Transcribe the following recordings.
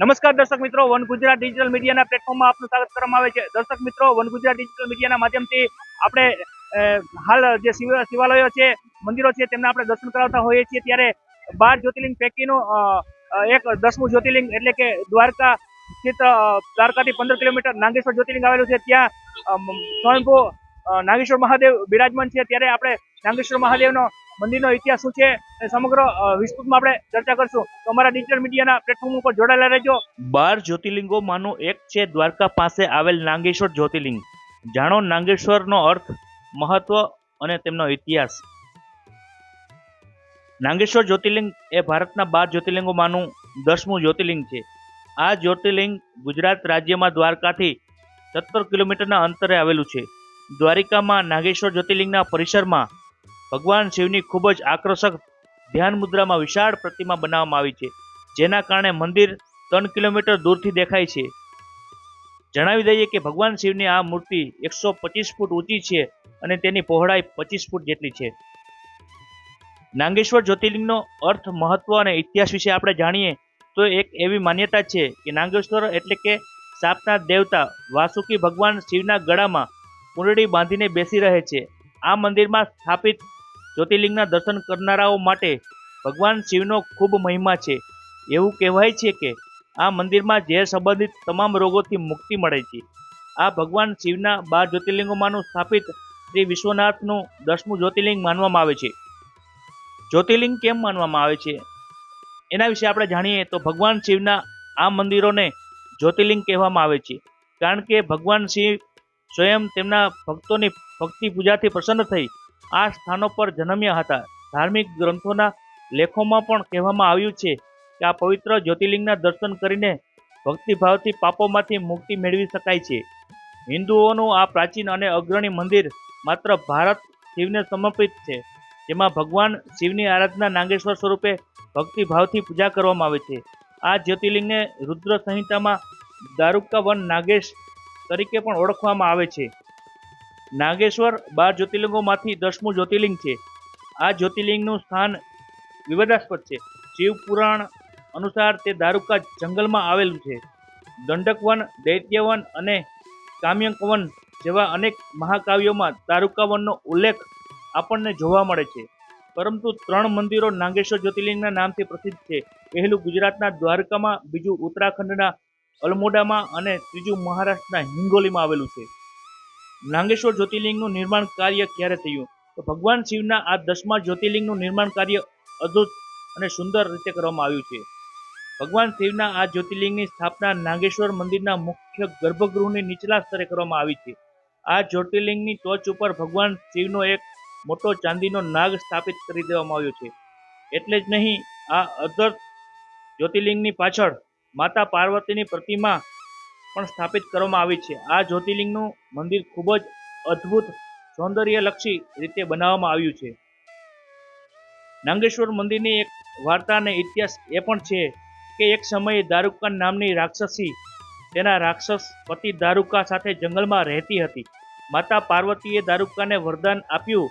નમસ્કાર દર્શક મિત્રો, વન ગુજરાત ડિજિટલ મીડિયાના પ્લેટફોર્મમાં આપનું સ્વાગત કરવામાં આવે છે. દર્શક મિત્રો, વન ગુજરાત ડિજિટલ મીડિયાના માધ્યમથી આપણે હાલ જે શિવ- શિવાલયો છે, મંદિરો છે, તેમના આપણે દર્શન કરાવતા હોઈએ છીએ. ત્યારે બાર જ્યોતિર્લિંગ પૈકીનું એક દસમું જ્યોતિર્લિંગ એટલે કે દ્વારકા સ્થિત દ્વારકાથી પંદર કિલોમીટર નાગેશ્વર જ્યોતિર્લિંગ આવેલું છે. ત્યાં સ્વયંભૂ નાગેશ્વર મહાદેવ બિરાજમાન છે. ત્યારે આપણે નાગેશ્વર મહાદેવનો મંદિરનો ઇતિહાસ શું છે એ સમગ્ર વિસ્તૃતમાં આપણે ચર્ચા કરશું. તો અમારા ડિજિટલ મીડિયાના પ્લેટફોર્મ ઉપર જોડાયેલા રહેજો. બાર જ્યોતિર્લિંગોમાંનું એક છે દ્વારકા પાસે આવેલ નાગેશ્વર જ્યોતિર્લિંગ. જાણો નાગેશ્વરનો અર્થ, મહત્વ અને તેમનો ઇતિહાસ. નાગેશ્વર જ્યોતિર્લિંગ એ ભારતના બાર જ્યોતિર્લિંગોમાંનું દસમું જ્યોતિર્લિંગ છે. આ જ્યોતિર્લિંગ ગુજરાત રાજ્યમાં દ્વારકાથી સત્તર કિલોમીટરના અંતરે આવેલું છે. દ્વારિકામાં નાગેશ્વર જ્યોતિર્લિંગના પરિસરમાં ભગવાન શિવની ખૂબ જ આકર્ષક ધ્યાન મુદ્રામાં વિશાળ પ્રતિમા બનાવવામાં આવી છે, જેના કારણે મંદિર ત્રણ કિલોમીટર દૂરથી દેખાય છે. જણાવી દઈએ કે ભગવાન શિવની આ મૂર્તિ એકસો પચીસ ફૂટ ઊંચી છે અને તેની પહોળાઈ પચીસ ફૂટ જેટલી છે. નાગેશ્વર જ્યોતિર્લિંગનો અર્થ મહત્વ અને ઇતિહાસ વિશે આપણે જાણીએ, તો એક એવી માન્યતા છે કે નાગેશ્વર એટલે કે સાપના દેવતા વાસુકી ભગવાન શિવના ગળામાં કુંડળી બાંધીને બેસી રહે છે. આ મંદિરમાં સ્થાપિત જ્યોતિર્લિંગના દર્શન કરનારાઓ માટે ભગવાન શિવનો ખૂબ મહિમા છે. એવું કહેવાય છે કે આ મંદિરમાં ઝેર સંબંધિત તમામ રોગોથી મુક્તિ મળે છે. આ ભગવાન શિવના બાર જ્યોતિર્લિંગોમાંનું સ્થાપિત શ્રી વિશ્વનાથનું દસમું જ્યોતિર્લિંગ માનવામાં આવે છે. જ્યોતિર્લિંગ કેમ માનવામાં આવે છે? એના વિશે આપણે જાણીએ તો ભગવાન શિવના આ મંદિરોને જ્યોતિર્લિંગ કહેવામાં આવે છે. કારણ કે ભગવાન શિવ સ્વયં તેમના ભક્તોની ભક્તિ પૂજાથી પ્રસન્ન થઈ આ સ્થાનો પર જન્મ્યા હતા. ધાર્મિક ગ્રંથોના લેખોમાં પણ કહેવામાં આવ્યું છે કે આ પવિત્ર જ્યોતિર્લિંગના દર્શન કરીને ભક્તિભાવથી પાપોમાંથી મુક્તિ મેળવી શકાય છે. હિન્દુઓનું આ પ્રાચીન અને અગ્રણી મંદિર માત્ર ભારત શિવને સમર્પિત છે. જેમાં ભગવાન શિવની આરાધના નાગેશ્વર સ્વરૂપે ભક્તિભાવથી પૂજા કરવામાં આવે છે. આ જ્યોતિર્લિંગને રુદ્ર સંહિતામાં દારૂકા વન નાગેશ તરીકે પણ ઓળખવામાં આવે છે. નાગેશ્વર બાર જ્યોતિર્લિંગોમાંથી દસમું જ્યોતિર્લિંગ છે. આ જ્યોતિર્લિંગનું સ્થાન વિવાદાસ્પદ છે. શિવ પુરાણ અનુસાર તે દારૂકા જંગલમાં આવેલું છે. દંડકવન, દૈત્યવન અને કામ્યકવન જેવા અનેક મહાકાવ્યોમાં દારૂકાવનનો ઉલ્લેખ આપણને જોવા મળે છે. પરંતુ ત્રણ મંદિરો નાગેશ્વર જ્યોતિર્લિંગના નામથી પ્રસિદ્ધ છે. પહેલું ગુજરાતના દ્વારકામાં, બીજું ઉત્તરાખંડના અલમોડામાં અને ત્રીજું મહારાષ્ટ્રના હિંગોલીમાં આવેલું છે. નાગેશ્વર જ્યોતિર્લિંગનું નિર્માણ કાર્ય ક્યારે થયું? તો ભગવાન શિવના આ દસમા જ્યોતિર્લિંગનું નિર્માણ કાર્ય અદ્ભુત અને સુંદર રીતે કરવામાં આવ્યું છે. ભગવાન શિવના આ જ્યોતિર્લિંગની સ્થાપના નાગેશ્વર મંદિરના મુખ્ય ગર્ભગૃહની નીચલા સ્તરે કરવામાં આવી છે. આ જ્યોતિર્લિંગની ટોચ ઉપર ભગવાન શિવનો એક મોટો ચાંદીનો નાગ સ્થાપિત કરી દેવામાં આવ્યો છે. એટલે જ નહીં, આ અધર જ્યોતિર્લિંગની પાછળ માતા પાર્વતીની પ્રતિમા પણ સ્થાપિત કરવામાં આવી છે. આ જ્યોતિર્લિંગનું મંદિર ખૂબ જ અદ્ભુત, સૌંદર્યલક્ષી રીતે બનાવવામાં આવ્યું છે. નાગેશ્વર મંદિરની એક વાર્તા અને ઇતિહાસ એ પણ છે કે એક સમયે દારૂકા નામની રાક્ષસી તેના રાક્ષસ પતિ દારૂકા સાથે જંગલમાં રહેતી હતી. માતા પાર્વતીએ દારૂકાને વરદાન આપ્યું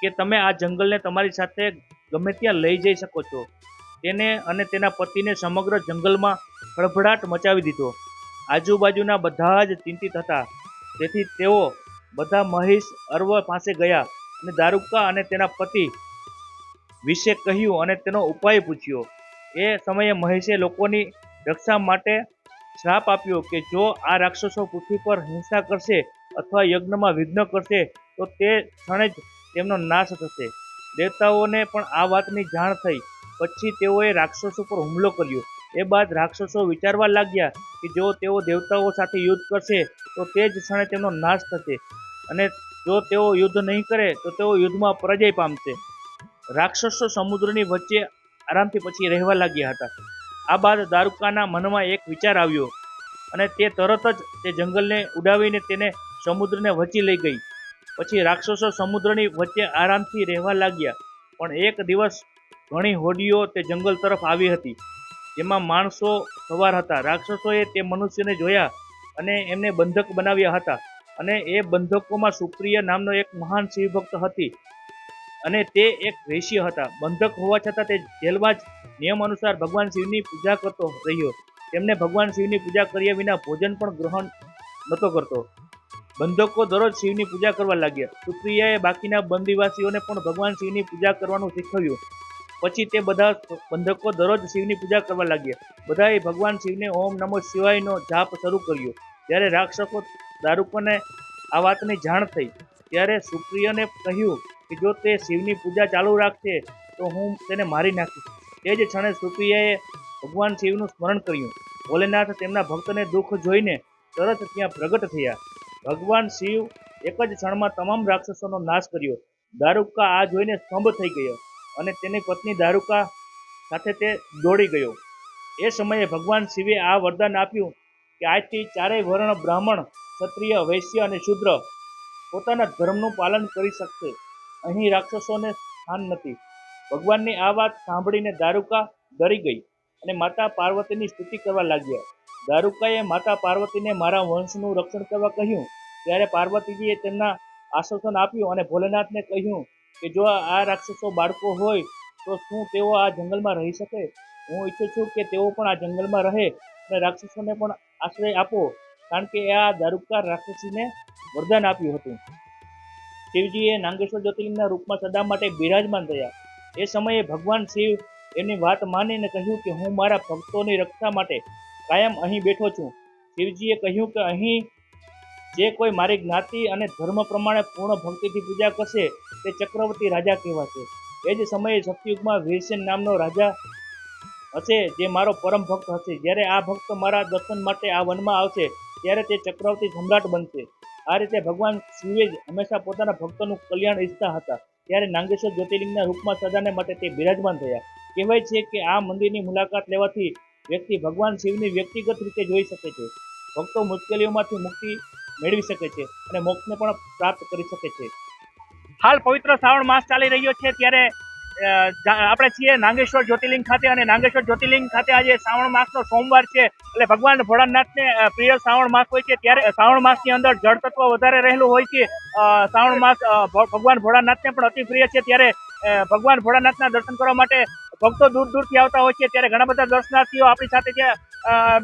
કે તમે આ જંગલને તમારી સાથે ગમે ત્યાં લઈ જઈ શકો છો. તેને અને તેના પતિને સમગ્ર જંગલમાં ખળભળાટ મચાવી દીધો. આજુબાજુના બધા જ ચિંતિત હતા. તેથી તેઓ બધા મહેશ અર્વ પાસે ગયા અને દારૂકા અને તેના પતિ વિશે કહ્યું અને તેનો ઉપાય પૂછ્યો. એ સમયે મહેશે લોકોની રક્ષા માટે શ્રાપ આપ્યો કે જો આ રાક્ષસો પૃથ્વી પર હિંસા કરશે અથવા યજ્ઞમાં વિઘ્ન કરશે, તો તે ક્ષણે જ તેમનો નાશ થશે. દેવતાઓને પણ આ વાતની જાણ થઈ. પછી તેઓએ રાક્ષસો પર હુમલો કર્યો. એ બાદ રાક્ષસો વિચારવા લાગ્યા કે જો તેઓ દેવતાઓ સાથે યુદ્ધ કરશે, તો તે જ ક્ષણે તેમનો નાશ થશે. અને જો તેઓ યુદ્ધ નહીં કરે, તો તેઓ યુદ્ધમાં પરાજય પામશે. રાક્ષસો સમુદ્રની વચ્ચે આરામથી પછી રહેવા લાગ્યા હતા. આ બાદ દારૂકાના મનમાં એક વિચાર આવ્યો અને તે તરત જ તે જંગલને ઉડાવીને તેને સમુદ્રને વચી લઈ ગઈ. પછી રાક્ષસો સમુદ્રની વચ્ચે આરામથી રહેવા લાગ્યા. પણ એક દિવસ ઘણી હોડીઓ તે જંગલ તરફ આવી હતી. જેમાં માણસો સવાર હતા. રાક્ષસોએ તે મનુષ્યને જોયા અને એમને બંધક બનાવ્યા હતા. અને એ બંધકોમાં સુપ્રિય નામનો એક મહાન શિવભક્ત હતી. અને તે એક વૈશ્ય હતા. બંધક હોવા છતાં તે જેલમાં જ નિયમ અનુસાર ભગવાન શિવની પૂજા કરતો રહ્યો. તેમને ભગવાન શિવની પૂજા કર્યા વિના ભોજન પણ ગ્રહણ નહોતો કરતો. બંધકો દરરોજ શિવની પૂજા કરવા લાગ્યા. સુપ્રિયાએ બાકીના બંદીવાસીઓને પણ ભગવાન શિવની પૂજા કરવાનું શીખવ્યું. પછી તે બધા બંધકો દરરોજ શિવની પૂજા કરવા લાગ્યા. બધાએ ભગવાન શિવને ઓમ નમો શિવાયનો જાપ શરૂ કર્યો. જ્યારે રાક્ષસો દારૂકોને આ વાતની જાણ થઈ. ત્યારે સુપ્રિયને કહ્યું કે જો તે શિવની પૂજા ચાલુ રાખશે તો હું તેને મારી નાખીશ. તે જ ક્ષણે સુપ્રિયાએ ભગવાન શિવનું સ્મરણ કર્યું. ભોલેનાથ તેમના ભક્તને દુઃખ જોઈને તરત ત્યાં પ્રગટ થયા. ભગવાન શિવ એક જ ક્ષણમાં તમામ રાક્ષસોનો નાશ કર્યો. દારૂકા આ જોઈને સ્તંભ થઈ ગયો. અને તેની પત્ની દારૂકા સાથે તે દોડી ગયો. એ સમયે ભગવાન શિવે આ વરદાન આપ્યું કે આજથી ચારેય વર્ણ બ્રાહ્મણ, ક્ષત્રિય, વૈશ્ય અને શુદ્ર પોતાના ધર્મનું પાલન કરી શકશે. અહીં રાક્ષસોને સ્થાન નથી. ભગવાનની આ વાત સાંભળીને દારૂકા ડરી ગઈ અને માતા પાર્વતીની સ્તુતિ કરવા લાગ્યા. દારૂકાએ માતા પાર્વતીને મારા વંશનું રક્ષણ કરવા કહ્યું, ત્યારે પાર્વતીજીએ તેમના આશ્વાસન આપ્યું અને ભોલેનાથને કહ્યું કે જો આ રાક્ષસો બાળકો હોય, તો શું તેઓ આ જંગલમાં રહી શકે? હું ઈચ્છું છું કે તેઓ પણ આ જંગલમાં રહે અને રાક્ષસોને પણ આશ્રય આપો, કારણ કે આ દારૂકાર રાક્ષસીને વરદાન આપ્યું હતું. શિવજીએ નાગેશ્વર જ્યોતિર્લિંગના રૂપમાં સદા માટે બિરાજમાન થયા એ સમયે ભગવાન શિવ એમની વાત માનીને કહ્યું કે હું મારા ભક્તોની રક્ષા માટે કાયમ અહીં બેઠો છું. શિવજીએ કહ્યું કે અહીં જે કોઈ મારી જ્ઞાતિ અને ધર્મ પ્રમાણે પૂર્ણ ભક્તિથી પૂજા કરશે, તે ચક્રવર્તી રાજા કહેવાશે. એ જ સમયે સતયુગમાં વીરસેન નામનો રાજા હશે, જે મારો પરમ ભક્ત હશે. જ્યારે આ ભક્ત મારા દર્શન માટે આ વનમાં આવશે, ત્યારે તે ચક્રવર્તી સમ્રાટ બનશે. આ રીતે ભગવાન શિવે જ હંમેશા પોતાના ભક્તોનું કલ્યાણ ઈચ્છતા હતા. ત્યારે નાગેશ્વર જ્યોતિર્લિંગના રૂપમાં સદાને માટે તે બિરાજમાન થયા. કહેવાય છે કે આ મંદિરની મુલાકાત લેવાથી વ્યક્તિ ભગવાન શિવની વ્યક્તિગત રીતે જોઈ શકે છે. ભક્તો મુશ્કેલીઓમાંથી મુક્તિ મેળવી શકે છે અને મોક્ષને પણ પ્રાપ્ત કરી શકે છે. હાલ પવિત્ર શ્રાવણ માસ ચાલી રહ્યો છે ત્યારે આપણે છીએ નાગેશ્વર જ્યોતિર્લિંગ ખાતે અને નાગેશ્વર જ્યોતિર્લિંગ ખાતે આજે શ્રાવણ માસનો સોમવાર છે. એટલે ભગવાન ભોળાનાથને પ્રિય શ્રાવણ માસ હોય છે ત્યારે શ્રાવણ માસની અંદર જળ તત્વ વધારે રહેલું હોય છે. શ્રાવણ માસ ભગવાન ભોળાનાથને પણ અતિ પ્રિય છે ત્યારે ભગવાન ભોળાનાથના દર્શન કરવા માટે ભક્તો દૂર દૂરથી આવતા હોય છે. ત્યારે ઘણા બધા દર્શનાર્થીઓ આપણી સાથે અ,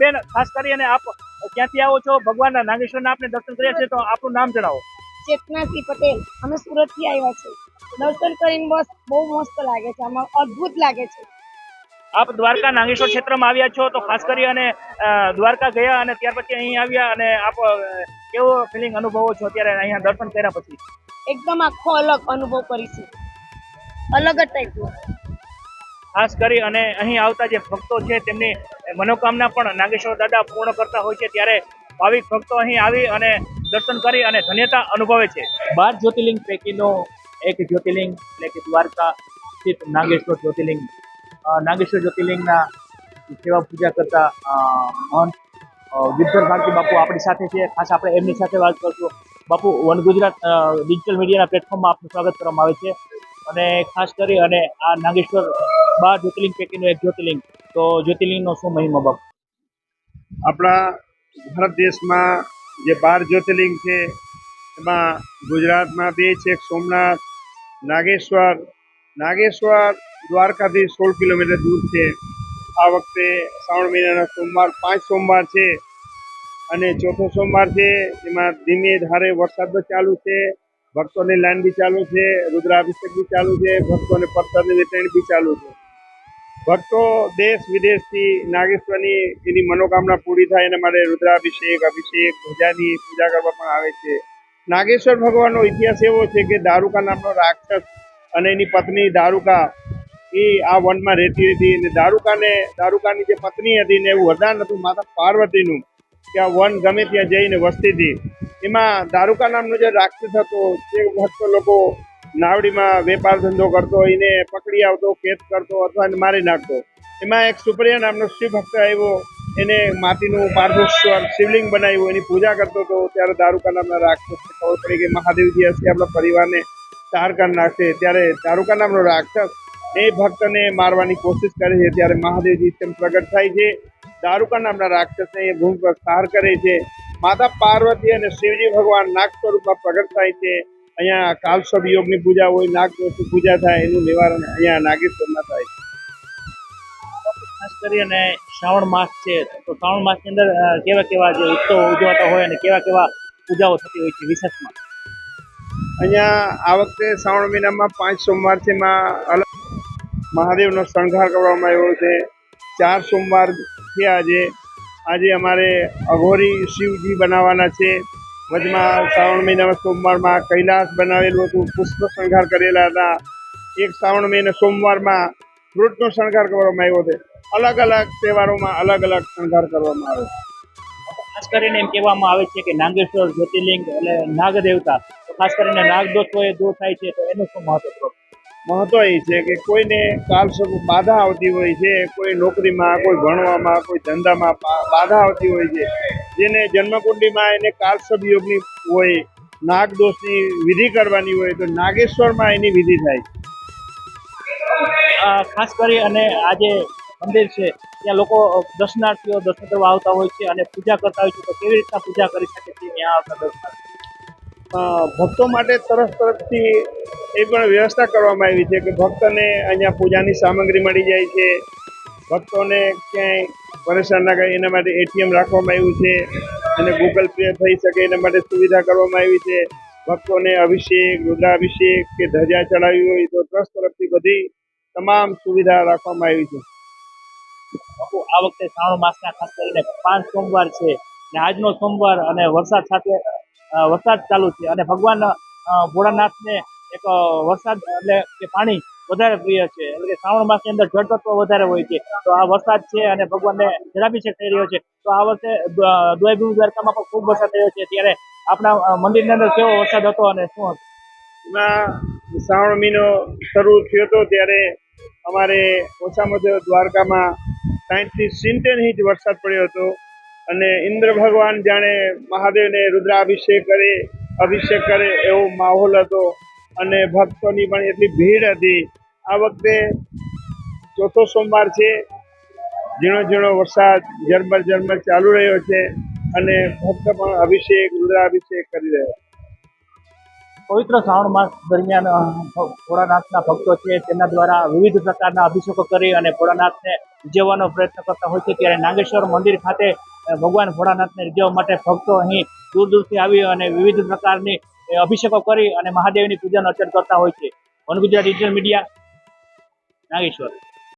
બેન ખાસ કરીને આપ ક્યાંથી આવો છો? ભગવાનના નાગેશ્વરના આપને દર્શન કર્યા છે તો આપનું નામ જણાવો. ચેતનાસિંહ પટેલ. અમે સુરતથી આવ્યા છે દર્શન કરીને બસ બહુ મસ્ત લાગે છે આમાં અદ્ભુત લાગે છે. આપ દ્વારકા નાગેશ્વર ક્ષેત્રમાં આવ્યા છો તો ખાસ કરી અને દ્વારકા ગયા અને ત્યાર પછી અહીં આવ્યા અને આપ કેવો ફિલિંગ અનુભવો છો અત્યારે અહીંયા દર્શન કર્યા પછી? એકદમ આખો અલગ અનુભવ કરીશું. અલગ જ ટાઈપનો ખાસ કરી અને અહીં આવતા જે ભક્તો છે તેમની મનોકામના પણ નાગેશ્વર દાદા પૂર્ણ કરતા હોય છે ત્યારે ભાવિક ભક્તો અહીં આવી અને દર્શન કરી અને ધન્યતા અનુભવે છે. બાર જ્યોતિર્લિંગ પૈકીનો એક જ્યોતિર્લિંગ એટલે કે દ્વારકા સ્થિત નાગેશ્વર જ્યોતિર્લિંગ. નાગેશ્વર જ્યોતિર્લિંગના સેવા પૂજા કરતા મહંત વિદ્ધર ભારતી બાપુ આપણી સાથે છે. ખાસ આપણે એમની સાથે વાત કરશું. બાપુ, વન ગુજરાત ડિજિટલ મીડિયાના પ્લેટફોર્મમાં આપનું સ્વાગત કરવામાં આવે છે. અને ખાસ કરી અને આ નાગેશ્વર બાર જ્યોતિર્લિંગ પૈકીનું એક જ્યોતિર્લિંગ. તો જ્યોતિર્લિંગનો શું મહિમા બાપુ? આપણા ભારત દેશમાં જે બાર જ્યોતિર્લિંગ છે, એમાં ગુજરાતમાં બે છે સોમનાથ, નાગેશ્વર. નાગેશ્વર દ્વારકાથી સોળ કિલોમીટર દૂર છે. આ વખતે શ્રાવણ મહિનાના સોમવાર, પાંચ સોમવાર છે અને ચોથો સોમવાર છે. એમાં ધીમે ધારે વરસાદ ચાલુ છે, ભક્તોની લાઈન બી ચાલુ છે, રુદ્રાભિષેક બી ચાલુ છે, ભક્તોને પથ્થરની વેચાણ બી ચાલુ છે. ભક્તો દેશ વિદેશથી નાગેશ્વરની એની મનોકામના પૂરી થાય એના માટે રુદ્રાભિષેક, અભિષેક ધજાની પૂજા કરવા પણ આવે છે. નાગેશ્વર ભગવાનનો ઇતિહાસ એવો છે કે દારૂકા નામનો રાક્ષસ અને એની પત્ની દારૂકા એ આ વનમાં રહેતી હતી અને દારૂકાને, દારૂકાની જે પત્ની હતી ને એવું વરદાન હતું માતા પાર્વતીનું કે આ વન ગમે ત્યાં જઈને વસતી હતી. એમાં દારૂકા નામનો જે રાક્ષસ હતો તે ભક્તો લોકો નાવડીમાં વેપાર ધંધો કરતો, એને પકડી આવતો કેદ કરતો અથવા મારી નાખતો. એમાં એક સુપ્રિયા નામનો શિવ ભક્ત આવ્યો, એને માટીનું પાર્થેશ્વર શિવલિંગ બનાવ્યું, એની પૂજા કરતો હતો. ત્યારે દારૂકા નામના રાક્ષસને ખબર પડી કે મહાદેવજી હશે, આપણા પરિવારને તાર નાખશે. ત્યારે દારૂકા નામનો રાક્ષસ એ ભક્તને મારવાની કોશિશ કરે છે. ત્યારે મહાદેવજી તેમ પ્રગટ થાય છે. દારૂકા નામના રાક્ષસને એ ભૂમિ પર સાર કરે છે. માતા પાર્વતી અને શિવજી ભગવાન નાગ સ્વરૂપમાં પ્રગટ થાય છે. અહીંયા કાલસબ યોગની પૂજા હોય નાગ પૂજા થાય એનું નિવારણ અહીંયા નાગેશ્વરમાં થાય ખાસ કરી અને શ્રાવણ માસ છે તો શ્રાવણ માસની અંદર કેવા કેવા જે ઉત્સવો ઉજવાતા હોય અને કેવા કેવા પૂજાઓ થતી હોય છે વિશેષમાં? અહીંયા આ વખતે શ્રાવણ મહિનામાં પાંચ સોમવારથીમાં અલગ મહાદેવનો શણગાર કરવામાં આવ્યો છે. ચાર સોમવાર છે આજે. આજે અમારે અઘોરી શિવજી બનાવવાના છે. વચમાં શ્રાવણ મહિનામાં સોમવારમાં કૈલાસ બનાવેલું હતું. પુષ્પ શણગાર કરેલા હતા. એક શ્રાવણ મહિને સોમવારમાં ફ્રૂટનો શણગાર કરવામાં આવ્યો છે. અલગ અલગ તહેવારોમાં અલગ અલગ શણગાર કરવામાં આવે છે. ખાસ કરીને એમ કહેવામાં આવે છે કે નાગેશ્વર, જ્યોતિર્લિંગ એટલે નાગદેવતા, ખાસ કરીને નાગદોષ હોય દૂર થાય છે તો એનું શું મહત્વ મહત્વ એ છે કે કોઈને કાલસર્પ બાધા આવતી હોય છે કોઈ નોકરીમાં કોઈ ભણવામાં કોઈ ધંધામાં બાધા આવતી હોય છે જેને જન્મકુંડીમાં એને કાલસભ યોગની હોય નાગદોષની વિધિ કરવાની હોય તો નાગેશ્વરમાં એની વિધિ થાય. ખાસ કરી અને આજે મંદિર છે ત્યાં લોકો દર્શનાર્થીઓ દર્શન કરવા આવતા હોય છે અને પૂજા કરતા હોય છે તો કેવી રીતના પૂજા કરી શકે છે ત્યાં આવતા દર્શનાર્થીઓ? ભક્તો માટે તરફ તરફથી એ પણ વ્યવસ્થા કરવામાં આવી છે કે ભક્તોને અહીંયા પૂજાની સામગ્રી મળી જાય છે. ભક્તોને ક્યાંય પરેશાન ના કરે, એના માટે એટીએમ રાખવામાં આવ્યું છે અને ગૂગલ પે થઈ શકે એના માટે સુવિધા કરવામાં આવી છે. ભક્તોને અભિષેક, રુદ્રાભિષેક કે ધજા ચડાવી હોય તો ટ્રસ્ટ તરફથી બધી તમામ સુવિધા રાખવામાં આવી છે. આ વખતે શ્રાવણ માસના ખાસ કરીને પાંચ સોમવાર છે ને આજનો સોમવાર અને વરસાદ સાથે વરસાદ ચાલુ છે અને ભગવાન ભોળાનાથને એક વરસાદ, એટલે કે પાણી વધારે પ્રિય છે. એટલે કે શ્રાવણ માસની અંદર જળતત્વ વધારે હોય છે. તો આ વરસાદ છે અને ભગવાનને જલાભિષેક થઈ રહ્યો છે. તો આ વર્ષે દ્વારભૂમિ દ્વારકામાં પણ ખૂબ વરસાદ થયો છે. ત્યારે આપણા મંદિરની અંદર કેવો વરસાદ હતો અને શું હતું? શ્રાવણ મહિનો શરૂ થયો હતો ત્યારે અમારે ઓછામાં ઓછો દ્વારકામાં સાહીઠથી સિત્તેર ઇંચ વરસાદ પડ્યો હતો. અને ઇન્દ્ર ભગવાન જાણે મહાદેવને રુદ્રાભિષેક કરે, અભિષેક કરે એવો માહોલ હતો. અને ભક્તોની પણ એટલી ભીડ હતી. આ વખતે ચોથો સોમવાર છે. ઝીણો ઝીણો વરસાદ ઝરમર ઝરમર ચાલુ રહ્યો છે અને ભક્ત પણ અભિષેક, રુદ્રાભિષેક કરી રહ્યા પવિત્ર શ્રાવણ માસ દરમિયાન ભોળાનાથના ભક્તો છે તેમના દ્વારા વિવિધ પ્રકારના અભિષેકો કરી અને ભોળાનાથને રીઝવવાનો પ્રયત્ન કરતા હોય છે. ત્યારે નાગેશ્વર મંદિર ખાતે ભગવાન ભોળાનાથને રીઝવવા માટે ભક્તો અહીં દૂર દૂરથી આવી અને વિવિધ પ્રકારની અ, અભિષેકો કરી અને મહાદેવની પૂજન અર્ચન કરતા હોય છે. One Gujarat digital media Nageshwar.